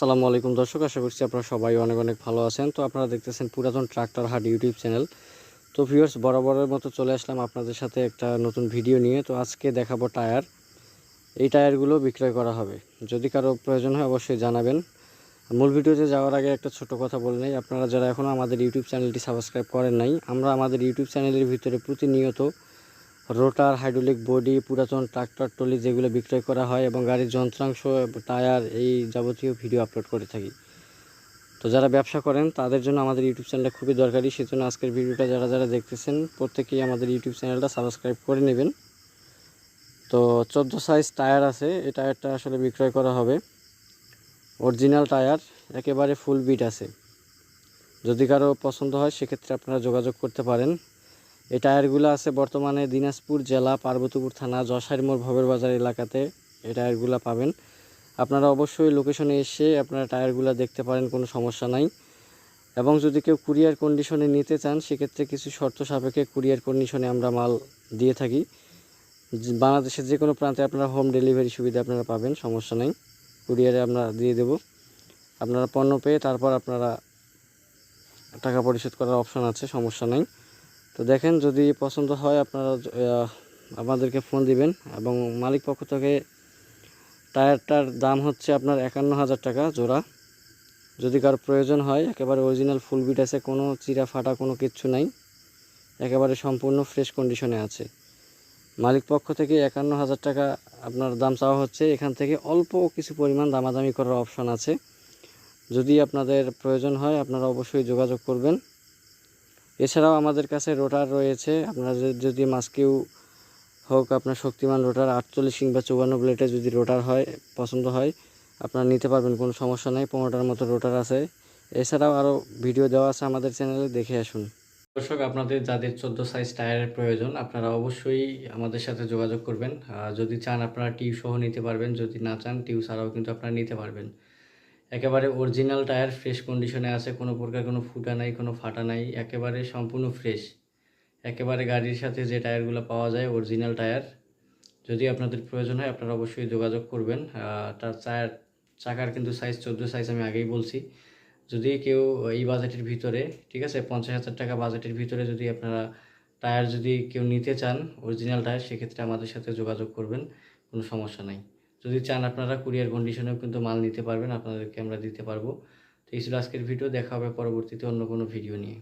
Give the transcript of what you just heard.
আসসালামু আলাইকুম দর্শক, আশা করছি আপনারা সবাই অনেক অনেক ভালো আছেন। তো আপনারা দেখতেছেন পুরাতন ট্রাক্টর হাট ইউটিউব চ্যানেল। তো ভিউয়ার্স বরাবরের মতো চলে আসলাম আপনাদের সাথে একটা নতুন ভিডিও নিয়ে। তো আজকে দেখাবো টায়ার। এই টায়ারগুলো বিক্রয় করা হবে। যদি কারও প্রয়োজন হয় অবশ্যই জানাবেন। মূল ভিডিওতে যাওয়ার আগে একটা ছোট কথা বলে নেই। আপনারা যারা এখনও আমাদের ইউটিউব চ্যানেলটি সাবস্ক্রাইব করেন নাই, আমরা আমাদের ইউটিউব চ্যানেলের ভিতরে প্রতিনিয়ত রোটার, হাইড্রোলিক বডি, পুরাতন ট্রাক্টর, ট্রলি যেগুলো বিক্রয় করা হয় এবং গাড়ির যন্ত্রাংশ, টায়ার এই যাবতীয় ভিডিও আপলোড করে থাকি। তো যারা ব্যবসা করেন, তাদের জন্য আমাদের ইউটিউব চ্যানেলটা খুবই দরকারি, সেজন্য আজকের ভিডিওটা যারা যারা দেখতেছেন, প্রত্যেকেই আমাদের ইউটিউব চ্যানেলটা সাবস্ক্রাইব করে নেবেন। তো চোদ্দ সাইজ টায়ার আছে, এই টায়ারটা আসলে বিক্রয় করা হবে। অরিজিনাল টায়ার, একেবারে ফুল বিট আছে। যদি কারও পছন্দ হয়, সেক্ষেত্রে আপনারা যোগাযোগ করতে পারেন। এই টায়ারগুলো আছে বর্তমানে দিনাজপুর জেলা পার্বতীপুর থানা যশার মোড় ভবের বাজার এলাকাতে। এই টায়ারগুলো পাবেন। আপনারা অবশ্যই লোকেশনে এসে আপনারা টায়ারগুলো দেখতে পারেন, কোনো সমস্যা নাই। এবং যদি কেউ কুরিয়ার কন্ডিশনে নিতে চান, সেক্ষেত্রে কিছু শর্ত সাপেক্ষে কুরিয়ার কন্ডিশনে আমরা মাল দিয়ে থাকি। বাংলাদেশের যে কোনো প্রান্তে আপনারা হোম ডেলিভারি সুবিধা আপনারা পাবেন, সমস্যা নেই। কুরিয়ারে আমরা দিয়ে দেব। আপনারা পণ্য পেয়ে তারপর আপনারা টাকা পরিশোধ করার অপশন আছে, সমস্যা নেই। তো দেখেন, যদি পছন্দ হয় আপনারা আমাদেরকে ফোন দিবেন এবং মালিক পক্ষ থেকে টায়ারটার দাম হচ্ছে আপনার একান্ন হাজার টাকা জোড়া। যদি কারও প্রয়োজন হয়, একেবারে অরিজিনাল ফুল বিট আছে, কোনো চিরা ফাটা কোনো কিচ্ছু নাই, একেবারে সম্পূর্ণ ফ্রেশ কন্ডিশনে আছে। মালিক পক্ষ থেকে একান্ন হাজার টাকা আপনার দাম চাওয়া হচ্ছে। এখান থেকে অল্প কিছু পরিমাণ দামাদামি করার অপশন আছে। যদি আপনাদের প্রয়োজন হয়, আপনারা অবশ্যই যোগাযোগ করবেন। এছাড়াও আমাদের কাছে রোটার রয়েছে। আপনারা যদি- মাস্কিউ হোক, আপনার শক্তিমান রোটার আটচল্লিশ কিংবা চৌবান্ন ব্লেডে যদি রোটার হয়, পছন্দ হয়, আপনারা নিতে পারবেন, কোনো সমস্যা নেই, পনেরোটার মতো রোটার আছে। এছাড়াও আরও ভিডিও দেওয়া আছে আমাদের চ্যানেলে, দেখে আসুন। দর্শক, আপনাদের যাদের চোদ্দ সাইজ টায়ারের প্রয়োজন, আপনারা অবশ্যই আমাদের সাথে যোগাযোগ করবেন। যদি চান, আপনারা টিউ সহ নিতে পারবেন, যদি না চান টিউ ছাড়াও কিন্তু আপনারা নিতে পারবেন। একেবারে অরিজিনাল টায়ার ফ্রেশ কন্ডিশনে আছে, কোনো প্রকার কোনো ফুটা নাই, কোনো ফাটা নাই, একেবারে সম্পূর্ণ ফ্রেশ একেবারে গাড়ির সাথে যে টায়ারগুলো পাওয়া যায় অরিজিনাল টায়ার যদি আপনাদের প্রয়োজন হয়, আপনারা অবশ্যই যোগাযোগ করবেন। তার চার চাকার কিন্তু সাইজ চোদ্দ সাইজ আমি আগেই বলছি। যদি কেউ এই বাজেটের ভিতরে, ঠিক আছে, পঞ্চাশ হাজার টাকা বাজেটের ভিতরে যদি আপনারা টায়ার যদি কেউ নিতে চান অরিজিনাল টায়ার সেক্ষেত্রে আমাদের সাথে যোগাযোগ করবেন, কোনো সমস্যা নাই। যদি চান আপনারা কুরিয়ার কন্ডিশনেও কিন্তু মাল নিতে পারবেন, আপনাদেরকে আমরা দিতে পারব। তো এই ছিল আজকের ভিডিও, দেখা হবে পরবর্তীতে অন্য কোনো ভিডিও নিয়ে।